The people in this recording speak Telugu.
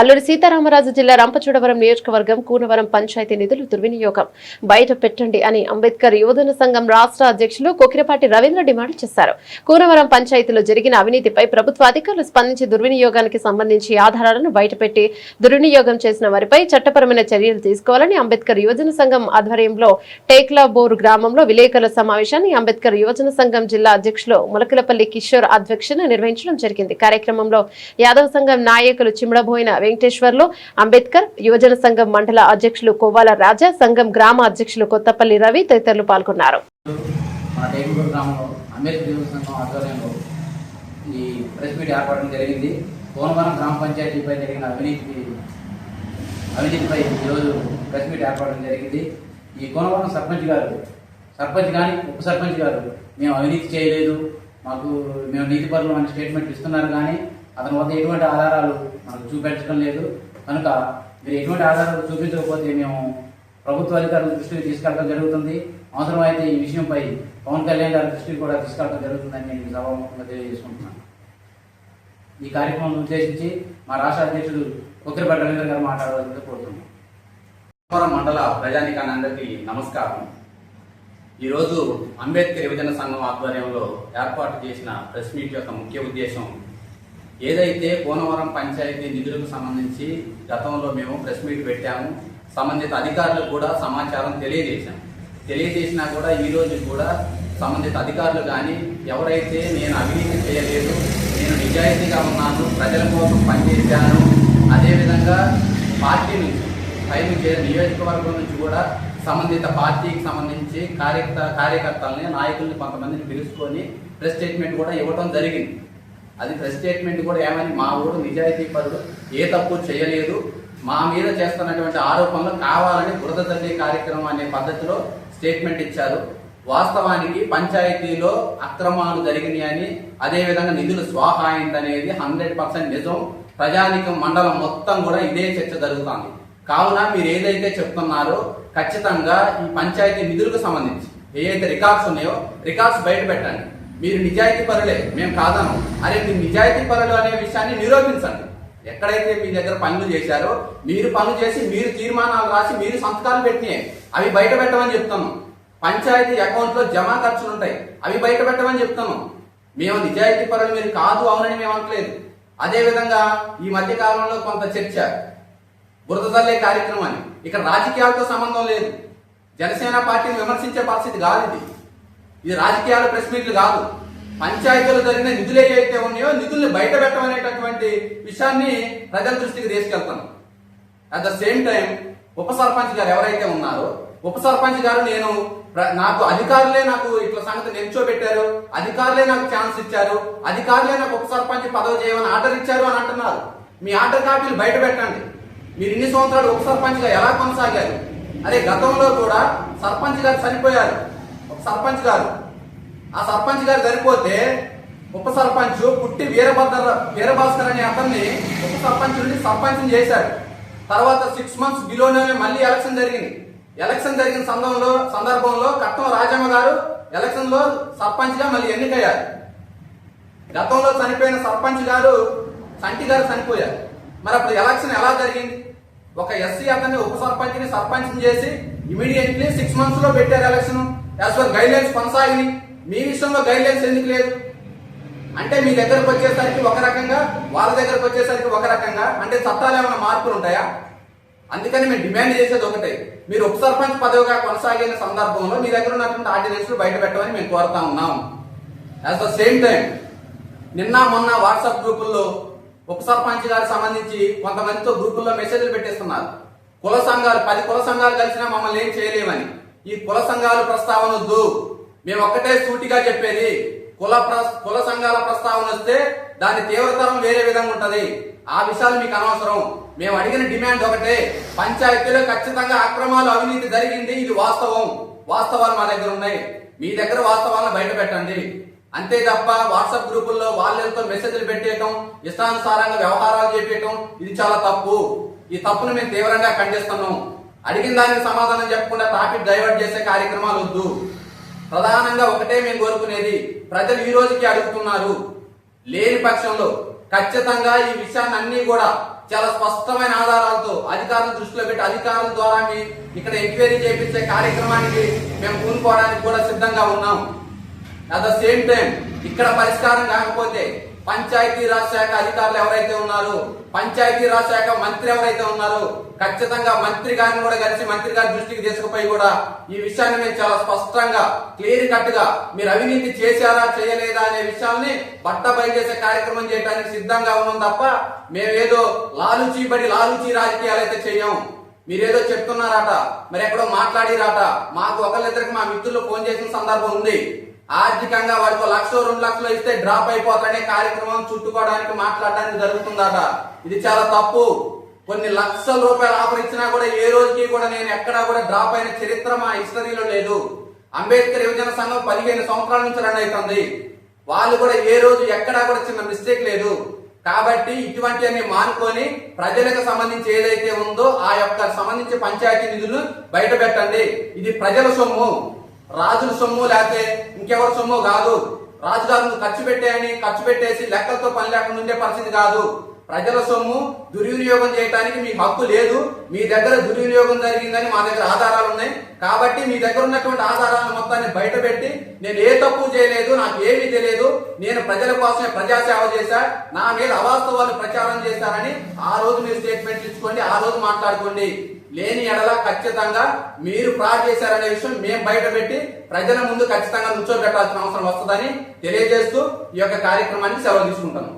అల్లూరి సీతారామరాజు జిల్లా రంపచోడవరం నియోజకవర్గం కూనవరం పంచాయతీ నిధులు దుర్వినియోగం. బయట పెట్టండి అని అంబేద్కర్ యువజన సంఘం రాష్ట్ర అధ్యక్షులు కొకిరపాటి రవీంద్ర డిమాండ్ చేశారు. కూనవరం పంచాయతీలో జరిగిన అవినీతిపై ప్రభుత్వ అధికారులు స్పందించి దుర్వినియోగానికి సంబంధించి ఆధారాలను బయటపెట్టి దుర్వినియోగం చేసిన వారిపై చట్టపరమైన చర్యలు తీసుకోవాలని అంబేద్కర్ యువజన సంఘం ఆధ్వర్యంలో టేక్లాబోర్ గ్రామంలో విలేకరుల సమావేశాన్ని అంబేద్కర్ యువజన సంఘం జిల్లా అధ్యక్షులు ములకలపల్లి కిషోర్ అధ్యక్షన నిర్వహించడం జరిగింది. కార్యక్రమంలో యాదవ సంఘం నాయకులు చిమ్మడబోయిన వెంకటేశ్వర్లు అంబేద్కర్ యువజన సంఘం మండల అధ్యక్షులు కొవ్వాల రాజా సంఘం గ్రామ అధ్యక్షులు కొత్తపల్లి రవి తదితరులు పాల్గొన్నారు. ఈ ప్రెస్ మీట్ ఏర్పడడం జరిగింది. కోనవరం గ్రామ పంచాయతీపై జరిగిన అవినీతికి అవినీతిపై ఈరోజు ప్రెస్ మీట్ ఏర్పడడం జరిగింది. ఈ కోనవరం సర్పంచ్ గారు సర్పంచ్ కానీ ఉప సర్పంచ్ గారు మేము అవినీతి చేయలేదు. మాకు మేము నీతిపరులు అనే స్టేట్మెంట్ ఇస్తున్నారు కానీ అతని వద్ద ఎటువంటి ఆధారాలు మనకు చూపించడం లేదు. కనుక మీరు ఎటువంటి ఆధారాలు చూపించకపోతే మేము ప్రభుత్వ అధికారుల దృష్టికి తీసుకెళ్ళడం జరుగుతుంది. అవసరమైతే ఈ విషయంపై పవన్ కళ్యాణ్ గారి దృష్టికి కూడా తీసుకెళ్ళడం జరుగుతుందని నేను ఈ సభాముఖంగా తెలియజేసుకుంటున్నాను. ఈ కార్యక్రమం ఉద్దేశించి మా రాష్ట్ర అధ్యక్షుడు కొక్కిరపల్లి రవీంద్ర గారు మాట్లాడవలసింది కోరుతున్నాను. మండల ప్రజానికాన్ని అందరికీ నమస్కారం. ఈరోజు అంబేద్కర్ యువజన సంఘం ఆధ్వర్యంలో ఏర్పాటు చేసిన ప్రెస్ మీట్ యొక్క ముఖ్య ఉద్దేశం ఏదైతే కోనవరం పంచాయతీ నిధులకు సంబంధించి గతంలో మేము ప్రెస్ మీట్ పెట్టాము సంబంధిత అధికారులకు కూడా సమాచారం తెలియజేశాం. తెలియజేసినా కూడా ఈరోజు కూడా సంబంధిత అధికారులు కానీ ఎవరైతే నేను అవినీతి చేయలేదు నేను నిజాయితీగా ఉన్నాను ప్రజల కోసం పనిచేశాను అదేవిధంగా పార్టీ నుంచి పై నుంచి నియోజకవర్గం నుంచి కూడా సంబంధిత పార్టీకి సంబంధించి కార్యకర్త కార్యకర్తలని నాయకుల్ని కొంతమందిని పిలుచుకొని ప్రెస్ స్టేట్మెంట్ కూడా ఇవ్వడం జరిగింది. అది ప్రెస్ స్టేట్మెంట్ కూడా ఏమని మా ఊరు నిజాయితీ పరుడు ఏ తప్పు చేయలేదు. మా మీద చేస్తున్నటువంటి ఆరోపణలు కావాలని బురద తల్లి కార్యక్రమం అనే పద్ధతిలో స్టేట్మెంట్ ఇచ్చారు. వాస్తవానికి పంచాయతీలో అక్రమాలు జరిగినాయని అదేవిధంగా నిధులు స్వాహ అయిందనేది హండ్రెడ్ పర్సెంట్ నిజం. ప్రజానికం మండలం మొత్తం కూడా ఇదే చర్చ జరుగుతుంది. కావున మీరు ఏదైతే చెప్తున్నారో ఖచ్చితంగా ఈ పంచాయతీ నిధులకు సంబంధించి ఏవైతే రికార్డ్స్ ఉన్నాయో రికార్డ్స్ బయట పెట్టండి. మీరు నిజాయితీ పరులే మేము కాదాను అరే మీరు నిజాయితీ పరులు అనే విషయాన్ని నిరూపించండి ఎక్కడైతే మీ దగ్గర పనులు చేశారో మీరు పనులు చేసి మీరు తీర్మానాలు రాసి మీరు సంతకాలు పెట్టినాయి. అవి బయట పెట్టమని చెప్తాను పంచాయతీ అకౌంట్లో జమా ఖర్చులు ఉంటాయి. అవి బయట పెట్టమని చెప్తాను మేము నిజాయితీ పరులు మీరు కాదు అవునని మేము అనట్లేదు. అదేవిధంగా ఈ మధ్య కాలంలో కొంత చర్చ. బురద తల్లే కార్యక్రమం అని. ఇక్కడ రాజకీయాలతో సంబంధం లేదు. జనసేన పార్టీని విమర్శించే పరిస్థితి కాదు ఇది. ఇది రాజకీయాల ప్రెస్ మీట్లు కాదు. పంచాయతీలు జరిగిన నిధులు ఏవైతే ఉన్నాయో నిధుల్ని బయట పెట్టమనేటటువంటి విషయాన్ని ప్రజల దృష్టికి తీసుకెళ్తాను. అట్ ద సేమ్ టైం ఉప సర్పంచ్ గారు ఎవరైతే ఉన్నారో ఉప సర్పంచ్ గారు నేను నాకు అధికారులే నాకు ఇట్లా సంగతి నిల్చోబెట్టారు అధికారులే నాకు ఛాన్స్ ఇచ్చారు అధికారులే నాకు ఉప సర్పంచ్ పదవి చేయమని ఆర్డర్ ఇచ్చారు అని అంటున్నారు. మీ ఆర్డర్ కాపీలు బయట పెట్టండి. మీరు ఇన్ని సంవత్సరాలు ఉప సర్పంచ్గా ఎలా కొనసాగారు? అదే గతంలో కూడా సర్పంచ్ గారు చనిపోయారు. సర్పంచ్ గారు. ఆ సర్పంచ్ గారు చనిపోతే ఉప సర్పంచ్ పుట్టి వీరభద్ర వీరభాస్కర్ అనే అతన్ని ఉప సర్పంచ్ నుండి సర్పంచ్ చేశారు. తర్వాత సిక్స్ మంత్స్ బిలోనే మళ్ళీ ఎలక్షన్ జరిగింది. ఎలక్షన్ జరిగిన సందర్భంలో సందర్భంలో కట్టం రాజమ్మ గారు ఎలక్షన్లో సర్పంచ్గా మళ్ళీ ఎన్నికయ్యారు. గతంలో చనిపోయిన సర్పంచ్ గారు సంటి గారు చనిపోయారు. మరి అప్పుడు ఎలక్షన్ ఎలా జరిగింది? ఒక ఎస్సీ అతన్ని ఉప సర్పంచ్ని సర్పంచ్ చేసి ఇమీడియట్లీ సిక్స్ మంత్స్లో పెట్టారు election as per guidelines మీ విషయంలో గైడ్ లైన్స్ ఎందుకు లేదు? అంటే మీ దగ్గరకు వచ్చేసరికి ఒక రకంగా వాళ్ళ దగ్గరకు వచ్చేసరికి ఒక రకంగా అంటే చట్టాలు ఏమైనా మార్పులు ఉంటాయా? అందుకని మేము డిమాండ్ చేసేది ఒకటే. మీరు ఉప సర్పంచ్ పదవిగా కొనసాగిన సందర్భంలో మీ దగ్గర ఉన్నటువంటి ఆర్డినెన్స్ బయట పెట్టమని మేము కోరుతా ఉన్నాం. యాజ్ ద సేమ్ టైం నిన్న మొన్న వాట్సాప్ గ్రూపుల్లో ఉప సర్పంచ్ గారికి సంబంధించి కొంతమందితో గ్రూపుల్లో మెసేజ్లు పెట్టేస్తున్నారు. కుల సంఘాలు పది కుల సంఘాలు కలిసినా మమ్మల్ని ఏం చేయలేమని. ఈ కుల సంఘాలు ప్రస్తావన వద్దు. మేము ఒక్కటే సూటిగా చెప్పేది కుల ప్ర- కుల సంఘాల ప్రస్తావన వస్తే దాని తీవ్రతరం వేరే విధంగా ఉంటది. ఆ విషయాలు మీకు అనవసరం. మేము అడిగిన డిమాండ్ ఒకటే పంచాయతీలో ఖచ్చితంగా అక్రమాలు అవినీతి జరిగింది ఇది వాస్తవం. వాస్తవాలు మా దగ్గర ఉన్నాయి. మీ దగ్గర వాస్తవాలను బయట పెట్టండి. అంతే తప్ప వాట్సాప్ గ్రూపుల్లో వాళ్ళతో మెసేజ్లు పెట్టేయటం ఇష్టానుసారంగా వ్యవహారాలు చెప్పేయటం ఇది చాలా తప్పు. ఈ తప్పును మేము తీవ్రంగా ఖండిస్తున్నాం. అడిగిన దానికి సమాధానం చెప్పకుండా టాపిక్ డైవర్ట్ చేసే కార్యక్రమాలు వద్దు. ప్రధానంగా ఒకటే మేము కోరుకునేది ప్రజలు ఈ రోజుకి అడుగుతున్నారు లేని పక్షంలో ఖచ్చితంగా ఈ విషయాన్ని అన్ని కూడా చాలా స్పష్టమైన ఆధారాలతో అధికారులు దృష్టిలో పెట్టి అధికారుల ద్వారా మీ ఇక్కడ ఎంక్వైరీ చేపించే కార్యక్రమానికి మేము పూనుకోవడానికి కూడా సిద్ధంగా ఉన్నాం. అట్ ద సేమ్ టైం ఇక్కడ పరిష్కారం కాకపోతే పంచాయతీరాజ్ శాఖ అధికారులు ఎవరైతే ఉన్నారో పంచాయతీరాజ్ శాఖ మంత్రి ఎవరైతే ఉన్నారో ఖచ్చితంగా మంత్రి గారిని కూడా కలిసి మంత్రి గారి దృష్టికి తీసుకుపోయి కూడా ఈ విషయాన్ని మేము చాలా స్పష్టంగా క్లియర్ కట్గా మీరు అవినీతి చేశారా చేయలేదా అనే విషయాన్ని బట్ట చేసే కార్యక్రమం చేయడానికి సిద్ధంగా ఉన్నాం తప్ప మేమేదో లాలుచీబడి లాలుచీ రాజకీయాలు అయితే చేయము మీరేదో చెప్తున్నారట మరి ఎక్కడో మాట్లాడిరాట. మాకు ఒకళ్ళిద్దరికి మా మిత్రులు ఫోన్ చేసిన సందర్భం ఉంది. ఆర్థికంగా వాడికి ఒక లక్ష రెండు లక్షలు ఇస్తే డ్రాప్ అయిపోతానే కార్యక్రమం చుట్టుకోవడానికి మాట్లాడడానికి జరుగుతుందట. ఇది చాలా తప్పు. కొన్ని లక్షల రూపాయలు ఆఫర్ ఇచ్చినా కూడా ఏ రోజుకి కూడా నేను ఎక్కడా కూడా డ్రాప్ అయిన చరిత్ర మా హిస్టరీలో లేదు. అంబేద్కర్ యువజన సంఘం పదిహేను సంవత్సరాల నుంచి రన్ అవుతుంది. వాళ్ళు కూడా ఏ రోజు ఎక్కడా కూడా చిన్న మిస్టేక్ లేదు. కాబట్టి ఇటువంటివన్నీ మానుకొని ప్రజలకు సంబంధించి ఏదైతే ఉందో ఆ యొక్క సంబంధించి పంచాయతీ నిధులు బయట పెట్టండి ఇది ప్రజల సొమ్ము. రాజుల సొమ్ము లేకపోతే ఇంకెవరి సొమ్ము కాదు. రాజుగారు ఖర్చు పెట్టేయని ఖర్చు పెట్టేసి లెక్కలతో పని లేకుండా ఉండే పరిస్థితి కాదు. ప్రజల సొమ్ము దుర్వినియోగం చేయడానికి మీ హక్కు లేదు. మీ దగ్గర దుర్వినియోగం జరిగిందని మా దగ్గర ఆధారాలు ఉన్నాయి. కాబట్టి మీ దగ్గర ఉన్నటువంటి ఆధారాలను మొత్తాన్ని బయటపెట్టి నేను ఏ తప్పు చేయలేదు నాకు ఏమీ తెలియదు. నేను ప్రజల కోసమే ప్రజాసేవ చేశా. నా మీద అవాస్తవాలు ప్రచారం చేశారని ఆ రోజు మీరు స్టేట్మెంట్ ఇచ్చుకోండి ఆ రోజు మాట్లాడుకోండి. లేని ఎడల ఖచ్చితంగా మీరు ఫ్రాడ్ చేశారనే విషయం మేము బయటపెట్టి ప్రజల ముందు ఖచ్చితంగా నుంచోబెట్టాల్సిన అవసరం వస్తుందని తెలియజేస్తూ ఈ యొక్క కార్యక్రమాన్ని సెలవు తీసుకుంటాను